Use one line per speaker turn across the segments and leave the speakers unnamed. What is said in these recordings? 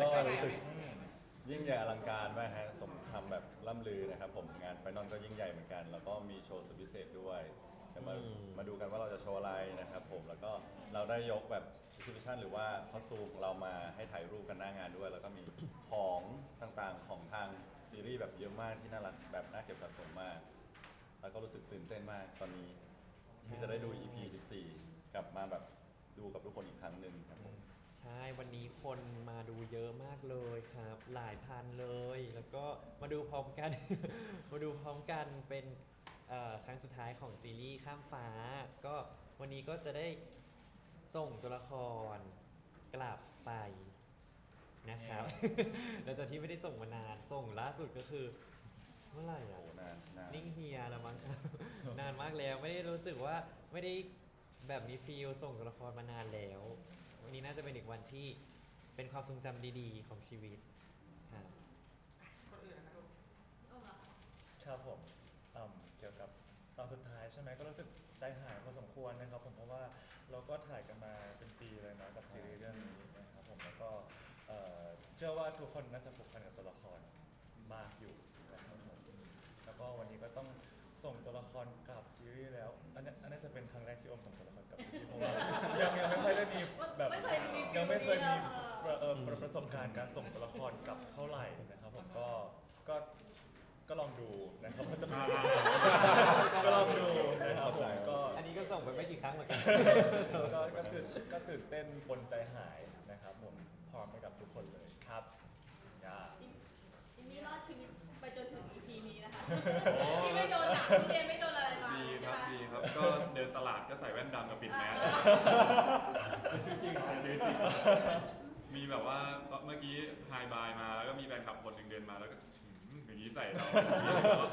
ก็รู้สึกยิ่งใหญ่อลังการมากฮะสมคำแบบล่ำลือนะครับผมงานไฟนอลก็ยิ่งใหญ่เหมือนกัน แล้วก็มีโชว์สุดพิเศษด้วยเดี๋ยวมา
อืม
มาดูกันว่าเราจะโชว์อะไรนะครับผมแล้วก็เราได้ยกแบบ exhibition หรือว่าคอสตูมของเรามาให้ถ่ายรูปกันหน้างานด้วย แล้วก็มีของต่างๆของทางซีรีส์แบบเยอะมากที่น่ารักแบบน่าเก็บสะสมมาก แล้วก็รู้สึกตื่นเต้นมากตอนนี้ที่จะได้ดู EP 14 กลับมาแบบดูกับทุกคนอีกครั้งหนึ่งครับผม
ใช่ วันนี้คนมาดูเยอะมากเลยครับ หลายพันเลย แล้วก็มาดูพร้อมกัน มาดูพร้อมกันเป็นเอ่อครั้งสุดท้ายของซีรีส์ข้ามฟ้า ก็วันนี้ก็จะได้ส่งตัวละครกลับไปนะครับ หลังจากที่ไม่ได้ส่งมานาน ส่งล่าสุดก็คือ เมื่อไหร่
โอ้
อะ
นานนาน
นิ่งเฮียแล้วมั้ง นานมากแล้วไม่ได้รู้สึกว่าไม่ได้แบบมีฟีลส่งตัวละครมานานแล้ว วันนี้น่าจะเป็นอีกวันที่เป็นความทรงจำดีๆ ของชีวิตครับ
คนอื่นนะคะลูก
ครับผมอืมเกี่ยวกับตอนสุดท้ายใช่ไหมก็รู้สึกใจหายพอสมควรนะครับผมเพราะว่าเราก็ถ่ายกันมาเป็นปีเลยนะกับซีรีส์เรื่องนี้นะครับผมแล้วก็เอ่อเชื่อว่าทุกคนน่าจะผูกพันกับตัวละครมากอยู่นะครับผมแล้วก็วันนี้ก็ต้องส่งตัวละครกลับซีรีส์แล้วอันนี้อันนี้จะเป็นครั้งแรกที่อมส่งตัวละครกลับซีรีส์เพราะว่า
เคยมีฟิลนี้เลย
เอ่อประประสบการณ์การส่งตัวละครกลับเท่าไหร่นะครับผมก็ก็ก็ลองดูนะครับว่าจะเป็นยังไงก็ลองดูนะครับผมก็
อันนี้ก็ส่งไปไม่กี่ครั้งเหมือนกัน
ก็ก็คือก็ตื่นเต้นปนใจหายนะครับผมพร้อมไปกับทุกคนเลยครับย่า
อินนี่รอดชีวิตไปจนถึง EP นี้นะคะที่ไม่โดนหนักเรียนไม่โดนอะไรมา
ดีครับ
ใช่
ดี
ไหม
ครับ ก็เดินตลาดก็ใส่แว่นดำกับปิดแมส ชื่อจริงชื่อจริงมีแบบว่าเมื่อกี้ไฮบายมาแล้วก็มีแฟนคลับคนหนึ่งเดินมาแล้วก็หืมอย่างนี้ใส่เรา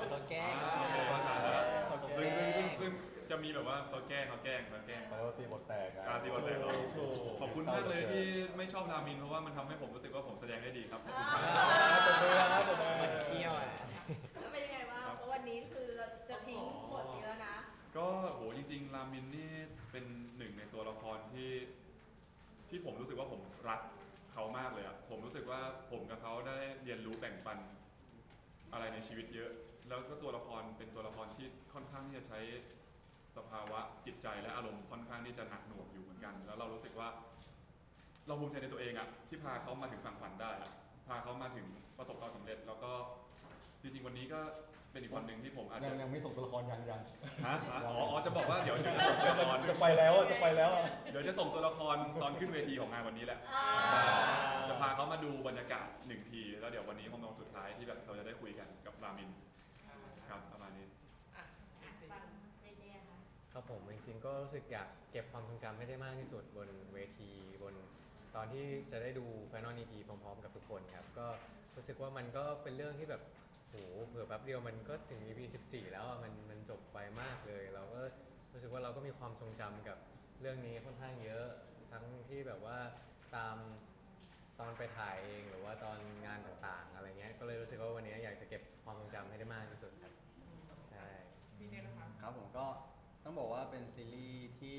เขาแกล้ง
อ่าโอเคเข้าใจแล้ว
เขาแก
ซึ่ง
ล้
ซึ่งซึ่ง
ง
ซึ่งจะมีแบบว่าเขาแกล้งเขาแกล้งเขาแกล้ง
แล้วก็ตีบทแตกอะ
การตีบอลแตกเรา
ถูก
ขอบคุณมากเลยที่ไม่ชอบรามินเพราะว่ามันทำให้ผมรู้สึกว่าผมแสดงได้ดีครับขอบคุณครับ
ตบมือครับตบมือ
มันเที่ยวอะ
แล้วเป็นยังไงบ้างเพราะวันนี้คือจะทิ้งบทนี้แล้วนะ
ก็โหจริงๆรามินนี่เป็นหนึ่งในตัวละครที่ ที่ผมรู้สึกว่าผมรักเขามากเลยอะผมรู้สึกว่าผมกับเขาได้เรียนรู้แบ่งปันอะไรในชีวิตเยอะ แล้วก็ตัวละครเป็นตัวละครที่ค่อนข้างที่จะใช้สภาวะจิตใจและอารมณ์ค่อนข้างที่จะหนักหน่วงอยู่เหมือนกัน แล้วเรารู้สึกว่า เราภูมิใจในตัวเองอะที่พาเขามาถึงฝั่งฝันได้อะพาเขามาถึงประสบความสำเร็จ แล้วก็จริงๆวันนี้ก็ เป็นอีกวันหนึ่งที่ผมอาจ
ยั
จะ
งยังไม่ส่งตัวละครยังยัง
ฮะฮะอ๋ออ๋อจะบอกว่าเดี๋ยวเดี๋ยวจะส่งตัวละคร
จะไปแล้วอะจะไปแล้วอะ
เดี๋ยวจะส่งตัวละครตอนขึ้นเวทีของงานวันนี้แหละจะพาเขามาดูบรรยากาศหนึ่งที แล้วเดี๋ยววันนี้คงเป็นวันสุดท้ายที่แบบเราจะได้คุยกันกับรามินครับประมาณนี้
อะฟังเจเจค่ะ
ครับผมจริงๆก็รู้สึกอยากเก็บความทรงจำให้ได้มากที่สุดบนเวทีบนตอนที่จะได้ดู Final EP พร้อมๆ กับทุกคนครับ ก็รู้สึกว่ามันก็เป็นเรื่องที่แบบ โหเผื่อแป๊บเดียวมันก็ถึง EP 14 แล้วอะมันมันจบไปมากเลย เราก็รู้สึกว่าเราก็มีความทรงจำกับเรื่องนี้ค่อนข้างเยอะ ทั้งที่แบบว่าตามตอนไปถ่ายเองหรือว่าตอนงานต่างๆ อะไรเงี้ยก็เลยรู้สึกว่าวันนี้อยากจะเก็บความทรงจำให้ได้มากที่สุดครับใช่
พี่เนยนะคะ
ครับผมก็ต้องบอกว่าเป็นซีรีส์ที่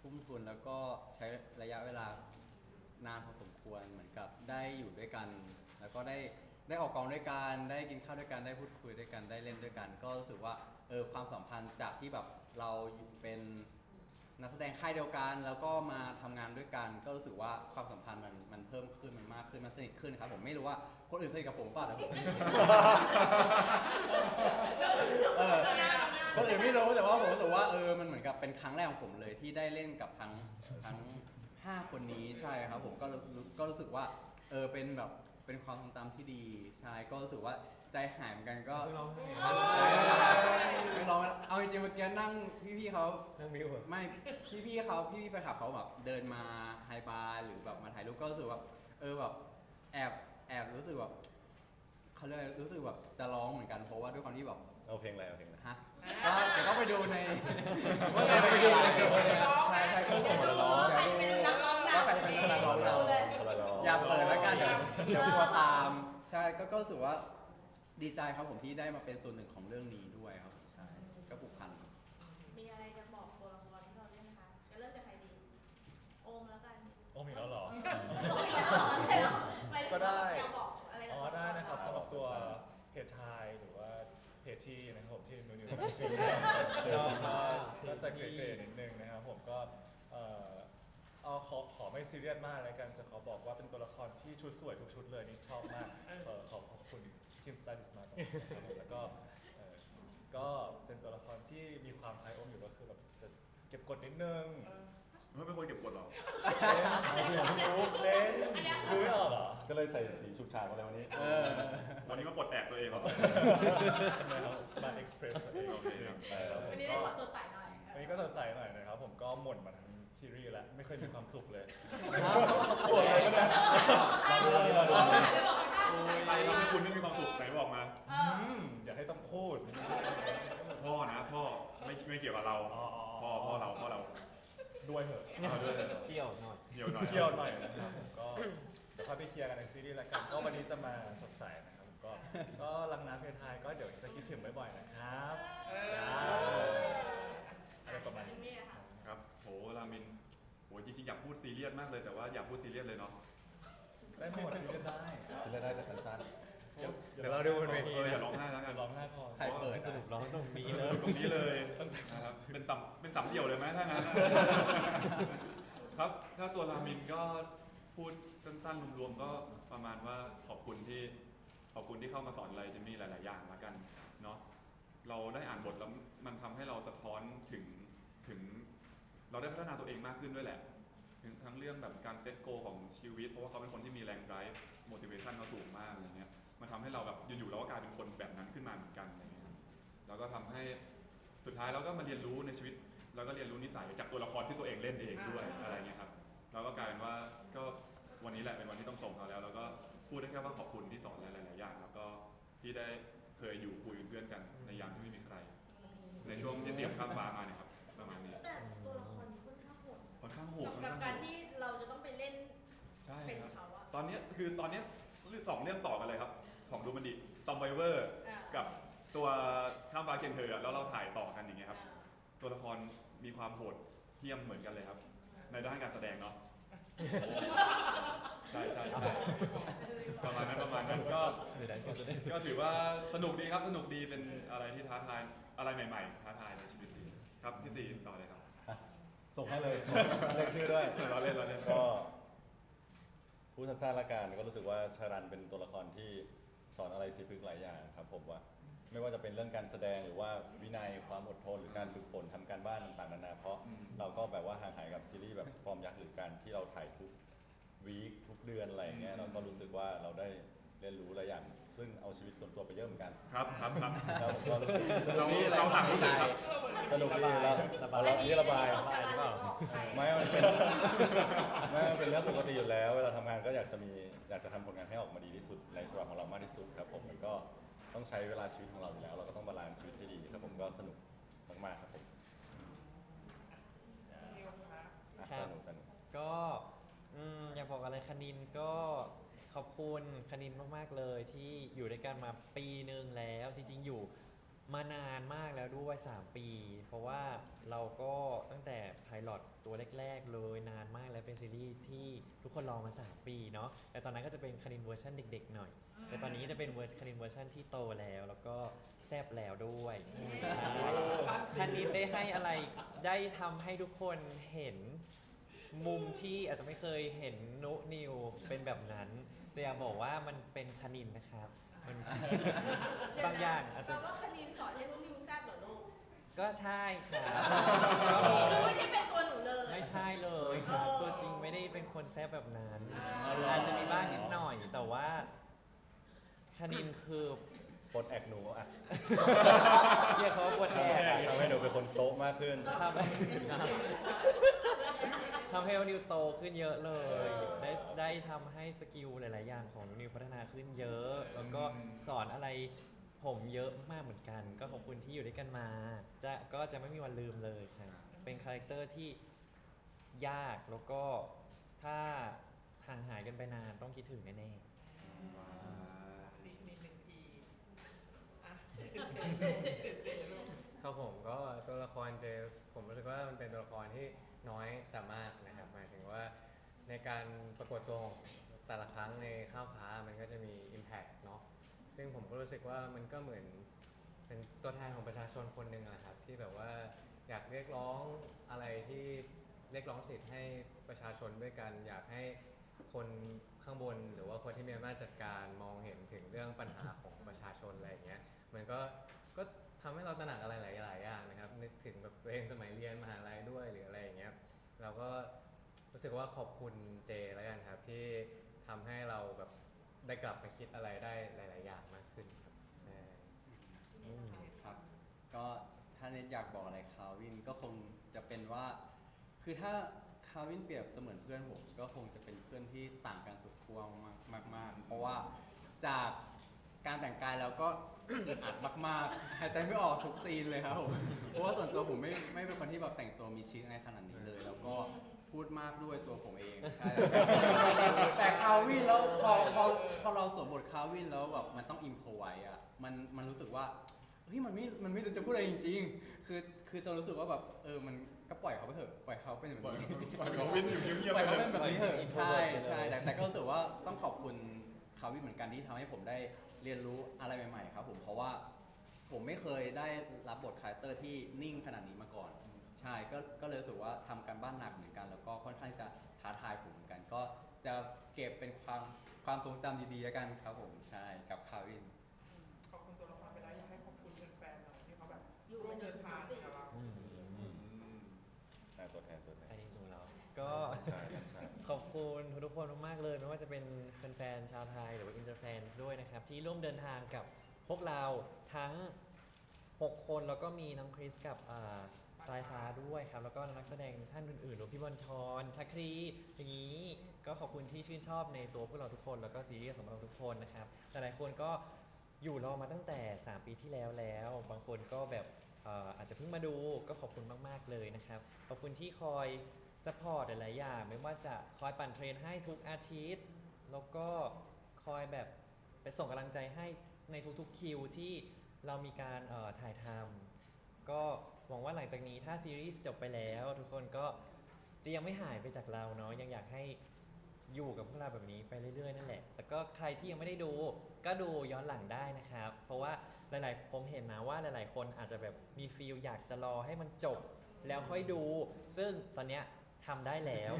ทุ่มทุนแล้วก็ใช้ระยะเวลานานพอสมควรเหมือนกับได้อยู่ด้วยกัน แล้วก็ได้ ได้ออกกองด้วยกันได้กินข้าวด้วยกันได้พูดคุยด้วยกันได้เล่นด้วยกัน ก็รู้สึกว่าเออความสัมพันธ์จากที่แบบเราเป็นนักแสดงค่ายเดียวกัน แล้วก็มาทำงานด้วยกัน ก็รู้สึกว่าความสัมพันธ์มันมันเพิ่มขึ้นมันมากขึ้นมันสนิทขึ้นครับผมไม่รู้ว่าคนอื่นสนิทกับผมเปล่าแต่ผมสนิทเออ คนอื่นไม่รู้แต่ว่าผมรู้สึกว่าเออมันเหมือนกับเป็นครั้งแรกของผมเลยที่ได้เล่นกับทั้งทั้งห้าคนนี้ใช่ครับผมก็รู้ก็รู้สึกว่าเออเป็นแบบ เป็นความทรงจำที่ดีใช่ก็รู้สึกว่าใจหายเหมือนกันก็
เพิ่งร้องไห้
ไม่ร้องแล้วเอาจริงๆเมื่อกี้นั่งพี่ๆเขา
ทั้งวิวอะ
ไม่พี่ๆเขาพี่ๆแฟนคลับเขาแบบเดินมาไฮบาร์หรือแบบมาถ่ายรูปก็รู้สึกว่าเออแบบแอบแอบรู้สึกแบบเขาเรียกอะไรรู้สึกแบบจะร้องเหมือนกันเพราะว่าด้วยความที่แบบ
เอาเพลงอะไรเอาเพลงอะไร
ฮะก็เดี๋ยวก็ไปดูใน
ว่าจะไปดูในโชว์
ใช่ใช่ก็ส่งมาร้อง
ใครจะเป็นนักร้องนำ
ว่าใคร จะเป็นนร้องเรา
อ
ย่าเปิดแล้วกันเดี๋ยววตาม ใช่ก็ก็รู้สึกว่าดีใจครับผมที่ได้มาเป็นส่วนหนึ่งของเรื่องนี้ด้วยครับใช่ก็ผูกพัน
มีอะไรจะบอกตัวละครที่เราเล่นนะคะจะเริ่มจากใครดี โอมแล้วกัน
โอมอีกแล้วหรอ
โอมอีกแล้วเหรอ
อห
ล่
อ
กบอะไรกับอ๋อได้
นะ
ค
รับสำหรับตัวเพจไทยหรือว่าเพจที่นะครับผมที่นูนิว
ชอบก
ก็จะเกรดๆนิดนึงนะครับผมก็ อาขอขอไม่ซีเรียสมากเลยกันจะขอบอกว่าเป็นตัวละครที่ชุดสวยทุกชุดเลยนี่ชอบมากเอ่อขอขอบคุณทีมสไตลิสต์มากครับผมแล้วก็เอ่อก็เป็นตัวละครที่มีความคล้ายโอมอยู่ก็คือแบบจะเก็บกดนิดนึง
เฮ้ยเป็นคนเก็บกดเหรอ
เล่นรู้เล่นรู้ไม่ออกเหรอ
ก็เลยใส่สีฉุกฉากมาเลยวันนี้
วันนี้มาปลดแอกตัวเองเหรอ
นะครับมาเอ็กซ์เพรสเอง
โอเคครับ
ครับผม
วันนี้ได้
ก็
ขอสดใสหน่อย
วันนี้ก็สดใสหน่อยนะครับผมก็หม่นมาทั้ง ซีรีส์แล้วไม่เคยมีความสุขเลย
ปวดอะไรก็ได้
ไม่บอกข้างๆ
ใครทำให้คุณไม่มีความสุขไหนบอกมา
เออ
อืมอย่าให้ต้องพูด
พ่อนะพ่อไม่ไม่เกี่ยวกับเรา
อ๋อ
พ่อพ่อเราพ่อเรา
ด้วยเหอะ
เอาด้วย
เกี่ยวหน่อย
เกี่ยวหน่อย
เกี่ยวหน่อยนะครับผมก็เดี๋ยวค่อยไปเคลียร์กันในซีรีส์แล้วกันก็วันนี้จะมาสดใสนะครับผมก็ ก็รังน้ำเพทายก็เดี๋ยวจะคิดถึงบ่อยๆนะครับอะไรประมาณนี้
นี่ค่ะ
ครับโหรามินโหจริงๆอยากพูดซีเรียสมากเลยแต่ว่าอยากพูดซีเรียสเลยเนาะ
ได้หมดซีรีส์ได้
ซีเรียสได้แต่สั้น
เดี๋ยวเราดูบนเวที
เอออย่า
นะ
ร้องไห้แล้วกัน
ร้องไห้พอ
ใครเปิด
สรุปร้องตรงนี้เลย
ตรงนี้เลยนะครับเป็นต่ำเป็นต่ำเดี่ยวเลยไหมถ้างั้นครับถ้าตัวรามินก็พูดสั้นๆรวมๆก็ประมาณว่าขอบคุณที่ขอบคุณที่เข้ามาสอนอะไรจะมีหลายๆอย่างละกันเนาะเราได้อ่านบทแล้วมันทำให้เราสะท้อนถึงถึง เราได้พัฒนาตัวเองมากขึ้นด้วยแหละ ถึงทั้งเรื่องแบบการเซตโกของชีวิต เพราะว่าเขาเป็นคนที่มีแรง drive motivation เขาสูงมากอะไรเงี้ยมันทำให้เราแบบอยู่ๆเราก็กลายเป็นคนแบบนั้นขึ้นมาเหมือนกันอะไรเงี้ยแล้วก็ทำให้สุดท้ายเราก็มาเรียนรู้ในชีวิต แล้วก็เรียนรู้นิสัยจากตัวละครที่ตัวเองเล่นเองด้วยอะไรเงี้ยครับแล้วก็กลายเป็นว่าก็วันนี้แหละเป็นวันที่ต้องส่งเขาแล้ว แล้วก็พูดได้แค่ว่าขอบคุณที่สอนหลายๆอย่าง แล้วก็ที่ได้เคยอยู่คุยเป็นเพื่อนกันในยามที่ไม่มีใคร ในช่วงที่เตรียมข้ามฟ้ามาเนี่ยครับ
อะตอนเนี้
ยคือตอนเนี้ยเรื่องสองเรื่องต่อกันเลยครับ ของดูมันดิซอมไบเวอร์
อ่า
กับตัวข้ามฟ้าเคียงเธออะแล้วเราถ่ายต่อกันอย่างเงี้ยครับ
อ่า
ตัวละครมีความโหดเหี้ยมเหมือนกันเลยครับ ในด้านการแสดงเนาะ ใช่ใช่ใช่ประมาณนั้นประมาณนั้นก็
เดี๋ยวได้ก็จะได้
ก็ถือว่าสนุกดีครับสนุกดีเป็นอะไรที่ท้าทายอะไรใหม่ ๆ ท้าทายในชีวิตดีครับพี่ตีต่อเลยครับ
ส่งให้เลยเรียกชื่อด้วย
เราเล่นเราเล่น
ก็ พูดสั้นๆละกันก็รู้สึกว่าชารันเป็นตัวละครที่สอนอะไรสีพึกหลายอย่างครับผมว่าไม่ว่าจะเป็นเรื่องการแสดงหรือว่าวินัยความอดทนหรือการฝึกฝนทำการบ้านต่างๆนานาเพราะเราก็แบบว่าห่างหายกับซีรีส์แบบฟอร์มยักษ์หรือการที่เราถ่ายทุกวีคทุกเดือนอะไรอย่างเงี้ยเราก็รู้สึกว่าเราได้เรียนรู้หลายอย่าง ซึ่งเอาชีวิตส่วนตัวไปเยอะเหมือนกัน
ครับครับครับ
แล้วผมก็รู้สึกสนุ
เรา
กดี
เราหลังรู้สึกครับ
สนุกดีแล้วเอาเราอันนี้ระบาย
ระบายหรือเปล่า
ไม่มันเป็นไม่มันเป็นเรื่องปกติอยู่แล้ว เวลาทำงานก็อยากจะมีอยากจะทำผลงานให้ออกมาดีที่สุดในฉบับของเรามากที่สุดครับผมมันก็ต้องใช้เวลาชีวิตของเราอยู่แล้ว เราก็ต้องบาลานซ์ชีวิตให้ดีครับผมก็สนุกมากๆครับผมอะ
ครับ
สนุกสนุก
ก็อืมอยากบอกอะไรคณินก็ ขอบคุณคณินมาก ๆ เลยที่อยู่ด้วยกันมาปีหนึ่งแล้วจริง ๆ อยู่มานานมากแล้วด้วย 3 ปี เพราะว่าเราก็ตั้งแต่ไพลอตตัวแรก ๆ เลยนานมากแล้วเป็นซีรีส์ที่ทุกคนรอมา 3 ปีเนาะแต่ตอนนั้นก็จะเป็นคณินเวอร์ชันเด็ก ๆ หน่อย แต่ตอนนี้จะเป็นเวอร์คณินเวอร์ชันที่โตแล้ว แล้วก็แซบแล้วด้วยใช่คณินได้ให้อะไรได้ทำให้ทุกคนเห็นมุมที่อาจจะไม่เคยเห็นนุนิวเป็นแบบนั้น แต่อยากบอกว่ามันเป็นคณินนะครับ มัน บางอย่างอาจจะ
แปลว่าคณินสอนให้ลูกนิวแซ่บเหรอลูก
ก็ใช่ครับ
คือไม่ใช่เป็นตัวหนูเลย
ไม่ใช่เลย
เออ
ตัวจริงไม่ได้เป็นคนแซบแบบนั้น
อ๋อ
อาจจะมีบ้างนิดหน่อย แต่ว่าคณินคือ
ปลดแอกหนูอะ
เรียกเขาว่าปวดแอกอะ
ทำให้หนูเป็นคนโซะมากขึ้น
ทำให้ ทำให้นิวโตขึ้นเยอะเลย ได้ได้ทำให้สกิลหลาย ๆ อย่างของนิวพัฒนาขึ้นเยอะ แล้วก็สอนอะไรผมเยอะมากเหมือนกัน ก็ขอบคุณที่อยู่ด้วยกันมา จะก็จะไม่มีวันลืมเลยครับ เป็นคาแรคเตอร์ที่ยากแล้วก็ถ้าห่างหายกันไปนานต้องคิดถึงแน่ๆ
ครับผมก็ตัวละครเจสผมรู้สึกว่ามันเป็นตัวละครที่ น้อยแต่มากนะครับหมายถึงว่าในการปรากฏตัวของแต่ละครั้งในข้ามฟ้ามันก็จะมี Impact เนาะซึ่งผมก็รู้สึกว่ามันก็เหมือนเป็นตัวแทนของประชาชนคนหนึ่งอะครับ ที่แบบว่าอยากเรียกร้องอะไรที่เรียกร้องสิทธิ์ให้ประชาชนด้วยกัน อยากให้คนข้างบนหรือว่าคนที่มีอำนาจจัดการมองเห็นถึงเรื่องปัญหาของประชาชนอะไรอย่างเงี้ยมันก็ก็ ทำให้เราตระหนักอะไรหลายๆอย่างนะครับนึกถึงแบบตัวเองสมัยเรียนมหาลัยด้วยหรืออะไรอย่างเงี้ยเราก็รู้สึกว่าขอบคุณเจแล้วกันครับที่ทำให้เราแบบได้กลับมาคิดอะไรได้หลาย ๆ อย่างมากขึ้นครับใช่
อืม
ครับ ก็ถ้าเน็ตอยากบอกอะไรคาวินก็คงจะเป็นว่า คือถ้าคาวินเปรียบเสมือนเพื่อนผมก็คงจะเป็นเพื่อนที่ต่างกันสุดขั้วมากมาก ๆ เพราะว่าจาก การแต่งกายแล้วก็ อึดอัดมากๆหายใจไม่ออกทุกซีนเลยครับผมเพราะว่าส่วนตัวผมไม่ไม่เป็นคนที่แบบแต่งตัวมีชิ้นอะไรขนาดนี้เลย แล้วก็พูดมากด้วยตัวผมเองใช่แต่คาวินแล้วพอพอพอเราสวมบทคาวินแล้วแบบมันต้องอิมพอไว้อะมันมันรู้สึกว่าเฮ้ยมันไม่มันไม่รู้จะพูดอะไรจริง ๆ คือคือจะรู้สึกว่าแบบเออมันก็ปล่อยเขาไปเถอะปล่อยเขาเป็นแบบนี้
ปล่อยเขาวินอยู่เงียบ
ป
ๆ
ล่อย
ไป
เขา
เล
เป็
ย
นแบบนี้เถอะ
ปล่อย
ใช่
introvert ไปเลย
ใช่แต่แต่ก็รู้สึกว่าต้องขอบคุณคาวินเหมือนกันที่ทำให้ผมได้ เรียนรู้อะไรใหม่ๆครับผมเพราะว่าผมไม่เคยได้รับบทคาแรคเตอร์ที่นิ่งขนาดนี้มาก่อน ใช่ก็ก็เลยรู้สึกว่าทำการบ้านหนักเหมือนกัน แล้วก็ค่อนข้างจะท้าทายผมเหมือนกัน ก็จะเก็บเป็นความความทรงจำดีๆแล้วกันครับผมใช่กับคาวิน
ขอบคุณตัวละครไปแล้วอยากให้ขอบคุณแฟนๆหน่อยที่เขาแบบ
อยู่
ร่ว
มามจ
เดิ
น
น
ถึง
ทาง
สี่
กับเรา
อืม
อืมอะตัวแทนตัวแท
อัน
น
นี้ดูเราก็
ใช่ครับใช่
ขอบคุณทุกคนมากๆเลย ไม่ว่าจะเป็นแฟนๆชาวไทยหรือว่าอินเตอร์แฟนด้วยนะครับ ที่ร่วมเดินทางกับพวกเราทั้ง 6 คนแล้วก็มีน้องคริสกับอ่าปลายฟ้าด้วยครับ แล้วก็นักแสดงท่านอื่นๆหรวมพี่บอลชอนชักครีอย่างนี้ก็ขอบคุณที่ชื่นชอบในตัวพวกเราทุกคน แล้วก็ซีรีส์ของเราทุกคนนะครับหลายๆคนก็อยู่รอมาตั้งแต่ 3 ปีที่แล้วแล้ว บางคนก็แบบเอ่ออาจจะเพิ่งมาดูก็ขอบคุณมาก ๆ เลยนะครับ ขอบคุณที่คอย สปอร์ตหลายๆอย่างไม่ว่าจะคอยปั่นเทรนให้ทุกอาทิตย์ แล้วก็คอยแบบไปส่งกำลังใจให้ในทุกๆคิวที่เรามีการเอ่อถ่ายทำก็หวังว่าหลังจากนี้ถ้าซีรีส์จบไปแล้วทุกคนก็จะยังไม่หายไปจากเราเนาะยังอยากให้อยู่กับพวกเราแบบนี้ไปเรื่อยๆนั่นแหละ แล้วก็ใครที่ยังไม่ได้ดู ก็ดูย้อนหลังได้นะครับ เพราะว่าหลายๆ ผมเห็นนะว่าหลายๆ คนอาจจะแบบมีฟีลอยากจะรอให้มันจบ แล้วค่อยดู ซึ่งตอนเนี้ย ทำได้แล้ว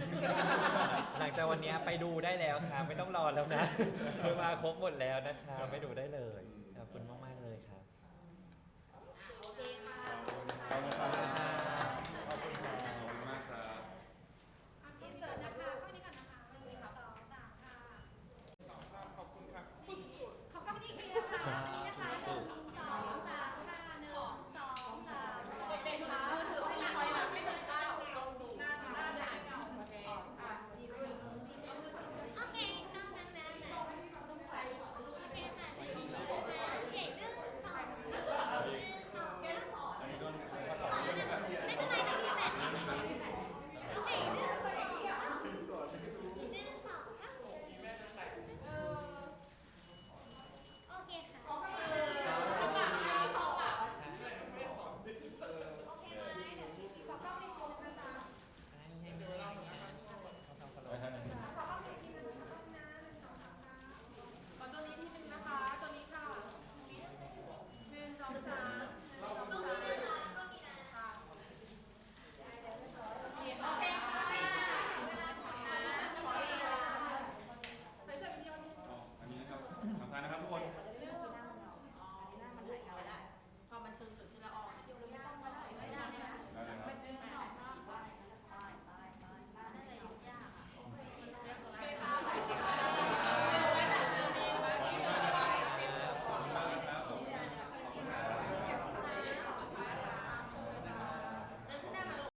หลังจากวันนี้ไปดูได้แล้วครับไม่ต้องรอแล้วนะมาครบหมดแล้วนะครับไปดูได้เลย